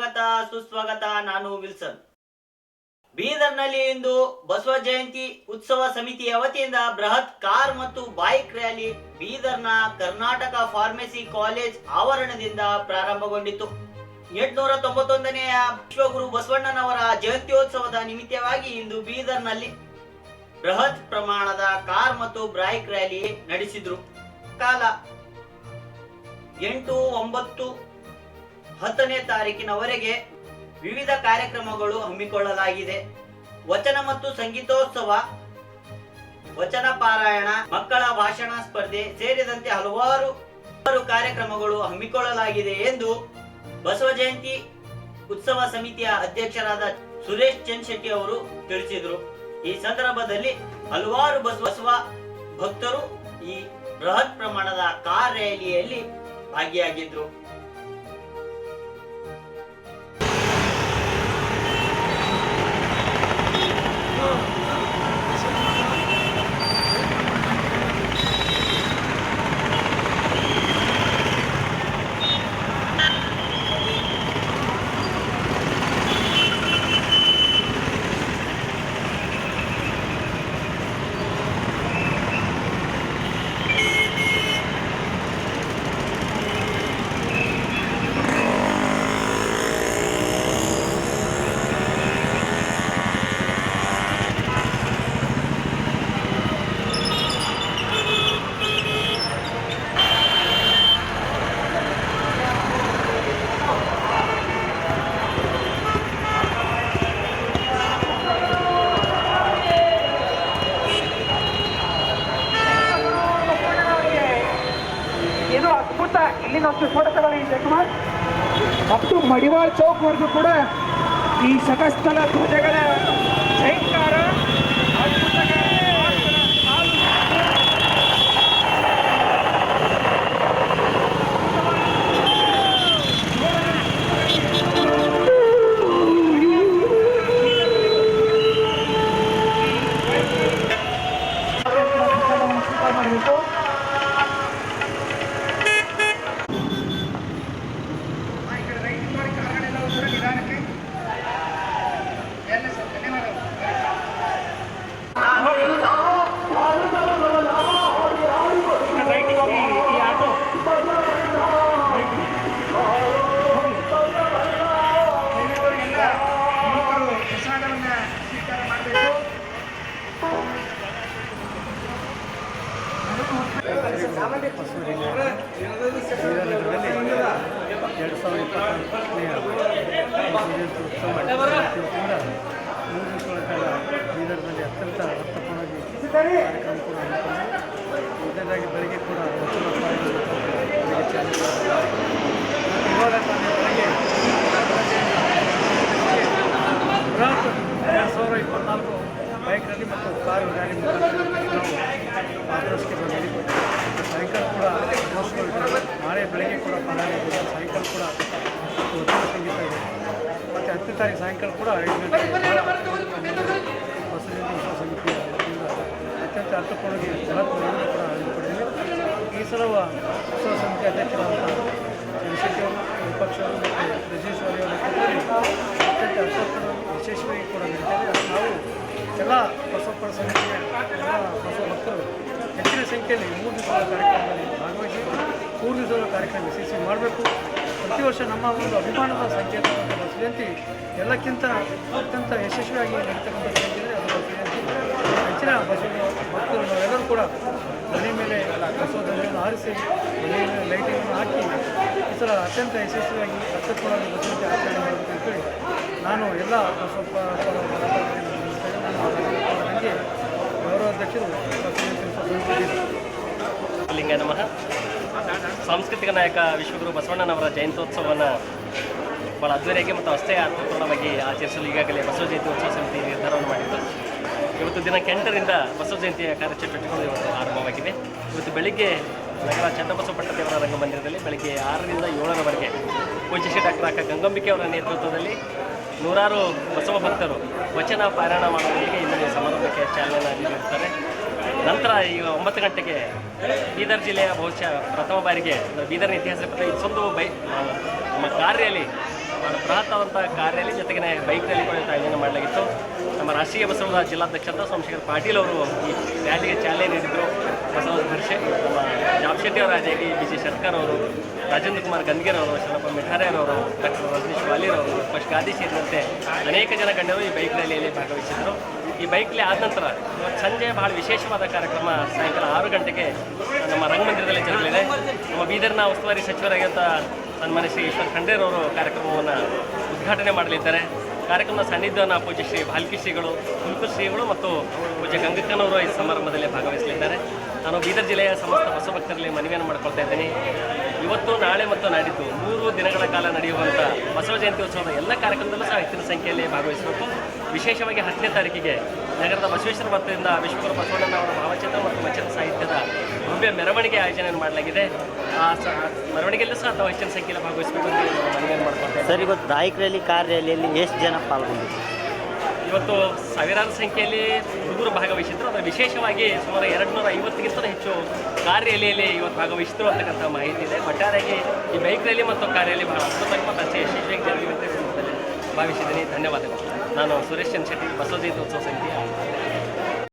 ಸ್ವಾಗತ ಸುಸ್ವಾಗತ ನಾನು ವಿಲ್ಸನ್. ಬೀದರ್ನಲ್ಲಿ ಇಂದು ಬಸವ ಜಯಂತಿ ಉತ್ಸವ ಸಮಿತಿಯ ವತಿಯಿಂದ ಬೃಹತ್ ಕಾರ್ ಮತ್ತು ಬೈಕ್ ರ್ಯಾಲಿ ಬೀದರ್ನ ಕರ್ನಾಟಕ ಫಾರ್ಮಸಿ ಕಾಲೇಜ್ ಆವರಣದಿಂದ ಪ್ರಾರಂಭಗೊಂಡಿತು ಎಂಟುನೂರ ತೊಂಬತ್ತೊಂದನೆಯ ವಿಶ್ವಗುರು ಬಸವಣ್ಣನವರ ಜಯಂತ್ಯೋತ್ಸವದ ನಿಮಿತ್ತವಾಗಿ ಇಂದು ಬೀದರ್ನಲ್ಲಿ ಬೃಹತ್ ಪ್ರಮಾಣದ ಕಾರ್ ಮತ್ತು ಬೈಕ್ ರ್ಯಾಲಿ ನಡೆಸಿದ್ರು. ಕಾಲ ಎಂಟು ಒಂಬತ್ತು ಹತ್ತನೇ ತಾರೀಕಿನವರೆಗೆ ವಿವಿಧ ಕಾರ್ಯಕ್ರಮಗಳು ಹಮ್ಮಿಕೊಳ್ಳಲಾಗಿದೆ. ವಚನ ಮತ್ತು ಸಂಗೀತೋತ್ಸವ, ವಚನ ಪಾರಾಯಣ, ಮಕ್ಕಳ ಭಾಷಣ ಸ್ಪರ್ಧೆ ಸೇರಿದಂತೆ ಹಲವಾರು ಕಾರ್ಯಕ್ರಮಗಳು ಹಮ್ಮಿಕೊಳ್ಳಲಾಗಿದೆ ಎಂದು ಬಸವ ಜಯಂತಿ ಉತ್ಸವ ಸಮಿತಿಯ ಅಧ್ಯಕ್ಷರಾದ ಸುರೇಶ್ ಚಂದ್ ಶೆಟ್ಟಿ ಅವರು ತಿಳಿಸಿದರು. ಈ ಸಂದರ್ಭದಲ್ಲಿ ಹಲವಾರು ಬಸವ ಭಕ್ತರು ಈ ಬೃಹತ್ ಪ್ರಮಾಣದ ಕಾರ್ ರ್ಯಾಲಿಯಲ್ಲಿ ಭಾಗಿಯಾಗಿದ್ರು ಇದು ಅದ್ಭುತ ಇಲ್ಲಿನಷ್ಟು ಫೋಟೋಗಳು ಇದೆ ಕುಮಾರ್. ಮತ್ತು ಮಡಿವಾಳ್ ಚೌಕ್ವರೆಗೂ ಕೂಡ ಈ ಸಕಸ್ಥಲ ಧ್ವಜಗಳ ಎರಡು ಸಾವಿರದ ಇಪ್ಪತ್ತನೇ ಉತ್ಸವ ಕೂಡ ಮೂರು ದಿವಸಗಳ ಕಾಲ ಬೀದರ್ನಲ್ಲಿ ಅತ್ಯಂತ ಅರ್ಥಪೂರ್ಣವಾಗಿ ಕಾರ್ಯಕ್ರಮ ಕೂಡ ಹಮ್ಮಿಕೊಂಡು ಮೊದಲನೇದಾಗಿ ಬೆಳಗ್ಗೆ ಕೂಡ ಬೃಹತ್ ಎರಡು ಬೈಕ್ ರ್ಯಾಲಿ ಮತ್ತು ಕಾರು ರ್ಯಾಲಿ ಮುಖಾಂತರ ನಾವು ಸಾಯಂಕಾಲ ಕೂಡ ನಾಳೆ ಬೆಳಗ್ಗೆ ಕೂಡ ಪಾರಾಯಣ ಸೈಕಲ್ ಸಾಯಂಕಾಲ ಕೂಡ ಸಂಗೀತ ಇದೆ ಮತ್ತು ಹತ್ತನೇ ತಾರೀಕು ಸಾಯಂಕಾಲ ಕೂಡ ಐದು ಸಮಿತಿಯ ವತಿಯಿಂದ ಅತ್ಯಂತ ಅರ್ಥಪೂರ್ಣವಾಗಿ ಜನಪ್ರಿಯ ಮೆರವಣಿಗೆ ಕೂಡ ಹಮ್ಮಿಕೊಂಡಿದ್ದೀವಿ ಈ ಸಲ ಉತ್ಸವ ಸಮಿತಿ ಅಧ್ಯಕ್ಷರಾದಂಥ ವಿಪಕ್ಷ ವಿಪಕ್ಷರು ಮತ್ತು ಬ್ರಜೇಶ್ ಅವರ ಅತ್ಯಂತ ಅರ್ಥಪೂರ್ಣ ವಿಶೇಷವಾಗಿ ಕೂಡ ನಡೀತಾರೆ ನಾವು ಎಲ್ಲ ಬಸವಪ್ಪನ ಸಮಿತಿಯ ಎಲ್ಲ ಬಸವ ಭಕ್ತರು ಹೆಚ್ಚಿನ ಸಂಖ್ಯೆಯಲ್ಲಿ ಮೂರು ದಿವಸಗಳ ಕಾರ್ಯಕ್ರಮದಲ್ಲಿ ಭಾಗವಹಿಸಿ, ಮೂರು ದಿವಸಗಳ ಕಾರ್ಯಕ್ರಮ ಯಶಸ್ವಿ ಮಾಡಬೇಕು. ಪ್ರತಿ ವರ್ಷ ನಮ್ಮ ಒಂದು ಅಭಿಮಾನದ ಬಸವ ಜಯಂತಿ ಎಲ್ಲಕ್ಕಿಂತ ಅತ್ಯಂತ ಯಶಸ್ವಿಯಾಗಿ ನಡೀತಕ್ಕಂಥ ಜಯಂತಿ ಹೆಚ್ಚಿನ ಬಸವ ಭಕ್ತರು ನಾವೆಲ್ಲರೂ ಕೂಡ ಮನೆ ಮೇಲೆ ಬಸವ ಆರಿಸಿ, ಮನೆ ಮೇಲೆ ಲೈಟಿಂಗನ್ನು ಹಾಕಿ, ಈ ಥರ ಅತ್ಯಂತ ಯಶಸ್ವಿಯಾಗಿ ಅತ್ಯುತ್ತಮವಾಗಿ ಬಸವಂತೆ ಆಚರಣೆ ಮಾಡಬೇಕು ಅಂತೇಳಿ ನಾನು ಎಲ್ಲ ಬಸವಪ್ಪ. ನನಗೆ ಗೌರವಾಧ್ಯಕ್ಷರು ಲಿಂಗ ನಮಃ. ಸಾಂಸ್ಕೃತಿಕ ನಾಯಕ ವಿಶ್ವಗುರು ಬಸವಣ್ಣನವರ ಜಯಂತ್ಯೋತ್ಸವವನ್ನು ಭಾಳ ಅದ್ದೂರಿಯಾಗಿ ಮತ್ತು ಅಷ್ಟೇ ಅರ್ಥಪೂರ್ಣವಾಗಿ ಆಚರಿಸಲು ಈಗಾಗಲೇ ಬಸವ ಜಯಂತಿ ಉತ್ಸವ ಸಮಿತಿ ನಿರ್ಧಾರವನ್ನು ಮಾಡಿದ್ದು. ಇವತ್ತು ದಿನ ಎಂಟರಿಂದ ಬಸವ ಜಯಂತಿಯ ಕಾರ್ಯಚಟುವಟಿಕೆಗಳು ಇವತ್ತು ಆರಂಭವಾಗಿವೆ. ಇವತ್ತು ಬೆಳಿಗ್ಗೆ ನಗರ ಚನ್ನಬಸವ ದೇವರ ರಂಗಮಂದಿರದಲ್ಲಿ ಬೆಳಗ್ಗೆ ಆರರಿಂದ ಏಳರವರೆಗೆ ಪೂಜ್ಯಶ್ರೀ ಡಾಕ್ಟರ್ ಅಕ್ಕ ಗಂಗಂಬಿಕೆ ಅವರ ನೇತೃತ್ವದಲ್ಲಿ ನೂರಾರು ಬಸವ ಭಕ್ತರು ವಚನ ಪಾರಾಯಣ ಮಾಡುವವರಿಗೆ ಇಲ್ಲಿ ಸಮಾರಂಭಕ್ಕೆ ಚಾಲನೆ ನೀಡಿರ್ತಾರೆ ನಂತರ ಈ ಒಂಬತ್ತು ಗಂಟೆಗೆ ಬೀದರ್ ಜಿಲ್ಲೆಯ ಬಹುಶಃ ಪ್ರಥಮ ಬಾರಿಗೆ ಬೀದರ್ನ ಇತಿಹಾಸ ಇಷ್ಟೊಂದು ಬೈ ನಮ್ಮ ಕಾರ್ಯಲ್ಲಿ ಬೃಹತ್ತಾದಂಥ ಕಾರ್ಯಲ್ಲಿ ರ್ಯಾಲಿ ಜೊತೆಗೆ ಬೈಕ್ ರ್ಯಾಲಿ ಕೂಡ ಆಯೋಜನೆ ಮಾಡಲಾಗಿತ್ತು. ನಮ್ಮ ರಾಷ್ಟ್ರೀಯ ಬಸವದ ಜಿಲ್ಲಾಧ್ಯಕ್ಷರಾದ ಸೋಮಶೇಖರ್ ಪಾಟೀಲ್ ಅವರು ಈ ರ್ಯಾಲಿಗೆ ಚಾಲನೆ ನೀಡಿದರು. ಬಸವ ಹರ್ಷೆ, ನಮ್ಮ ಜಾಬ್ ಶೆಟ್ಟಿ ಅವರ ಅದೇ ಬಿ ಜಿ ಶರ್ಕರ್ ಅವರು, ರಾಜೇಂದ್ರ ಕುಮಾರ್ ಗಂದ್ಗೇರ್ ಅವರು ಶರಣಪ್ಪ ಅವರು, ಡಾಕ್ಟರ್ ರಜನೀಶ್ ವಾಲಿಯರ್ ಅವರು ಪಶ್ ಗಾದಿ ಸೇರಿದಂತೆ ಅನೇಕ ಜನ ಗಣ್ಯರು ಈ ಬೈಕ್ ರ್ಯಾಲಿಯಲ್ಲಿ ಭಾಗವಹಿಸಿದರು ಈ ಬೈಕ್ಲಿ ಆದ ನಂತರ ಇವತ್ತು ಸಂಜೆ ಭಾಳ ವಿಶೇಷವಾದ ಕಾರ್ಯಕ್ರಮ ಸಾಯಂಕಾಲ ಆರು ಗಂಟೆಗೆ ನಮ್ಮ ರಂಗಮಂದಿರದಲ್ಲಿ ಜರುಗಲಿದೆ. ನಮ್ಮ ಬೀದರ್ನ ಉಸ್ತುವಾರಿ ಸಚಿವರಾಗಿದ್ದ ಸನ್ಮಾನ್ಯ ಶ್ರೀ ಈಶ್ವರ್ ಖಂಡೇರವರು ಕಾರ್ಯಕ್ರಮವನ್ನು ಉದ್ಘಾಟನೆ ಮಾಡಲಿದ್ದಾರೆ. ಕಾರ್ಯಕ್ರಮದ ಸಾನ್ನಿಧ್ಯವನ್ನು ಪೂಜ್ಯ ಶ್ರೀ ಭಾಲ್ಕಿ ಶ್ರೀಗಳು ಕುಲ್ಕು ಶ್ರೀಗಳು ಮತ್ತು ಪೂಜ್ಯ ಗಂಗಕ್ಕನವರು ಈ ಸಮಾರಂಭದಲ್ಲಿ ಭಾಗವಹಿಸಲಿದ್ದಾರೆ. ನಾನು ಬೀದರ್ ಜಿಲ್ಲೆಯ ಸಮಸ್ತ ಹೊಸ ಭಕ್ತರಲ್ಲಿ ಮನವಿಯನ್ನು ಮಾಡ್ಕೊಳ್ತಾ ಇದ್ದೀನಿ. ಇವತ್ತು, ನಾಳೆ ಮತ್ತು ನಾಡಿದ್ದು ಮೂರು ದಿನಗಳ ಕಾಲ ನಡೆಯುವಂಥ ಬಸವ ಜಯಂತಿ ಉತ್ಸವದ ಎಲ್ಲ ಕಾರ್ಯಕ್ರಮದಲ್ಲೂ ಸಹ ಹೆಚ್ಚಿನ ಸಂಖ್ಯೆಯಲ್ಲಿ ಭಾಗವಹಿಸಬೇಕು. ವಿಶೇಷವಾಗಿ ಹತ್ತನೇ ತಾರೀಕಿಗೆ ನಗರದ ಬಸವೇಶ್ವರ ವೃತ್ತದಿಂದ ವಿಶ್ವಗುರು ಬಸವಣ್ಣನವರ ಭಾವಚಿತ್ರ ಮತ್ತು ವಚನ ಸಾಹಿತ್ಯದ ಭವ್ಯ ಮೆರವಣಿಗೆ ಆಯೋಜನೆಯನ್ನು ಮಾಡಲಾಗಿದೆ. ಆ ಸಹ ಮೆರವಣಿಗೆಯಲ್ಲೂ ಸಹ ತಾವು ಹೆಚ್ಚಿನ ಸಂಖ್ಯೆಯಲ್ಲಿ ಭಾಗವಹಿಸಬೇಕು ಅಂತ ನಾನು ಮನವಿಯನ್ನು. ಸರ್, ಇವತ್ತು ಬೈಕ್ ರ್ಯಾಲಿ ಎಷ್ಟು ಜನ ಪಾಲ್ಗೊಂಡಿದ್ರು? ಇವತ್ತು ಸಾವಿರಾರು ಸಂಖ್ಯೆಯಲ್ಲಿ ಹುಡುಗರು ಭಾಗವಹಿಸಿದ್ರು. ಅದರ ವಿಶೇಷವಾಗಿ ಸುಮಾರು ಎರಡು ನೂರ ಐವತ್ತಕ್ಕಿಂತ ಹೆಚ್ಚು ಕಾರ್ ರ್ಯಾಲಿಯಲ್ಲಿ ಇವತ್ತು ಭಾಗವಹಿಸಿದ್ರು ಅಂತಕ್ಕಂಥ ಮಾಹಿತಿ ಇದೆ. ಒಟ್ಟಾರೆಯಾಗಿ ಈ ಬೈಕ್ ರ್ಯಾಲಿ ಮತ್ತು ಕಾರ್ ರ್ಯಾಲಿ ಬಹಳ ಅದ್ಭುತವಾಗಿ ಮತ್ತು ಅತಿ ಯಶಸ್ವಿಯಾಗಿ ಜರುಗಿರುತ್ತೆ ಅಂತ ಭಾವಿಸಿದ್ದೀನಿ. ಧನ್ಯವಾದಗಳು. ನಾನು ಸುರೇಶ್ ಚಂದ್ರ ಶೆಟ್ಟಿ ಬಸವ ಜಯಂತಿ ಉತ್ಸವ ಸಮಿತಿಯ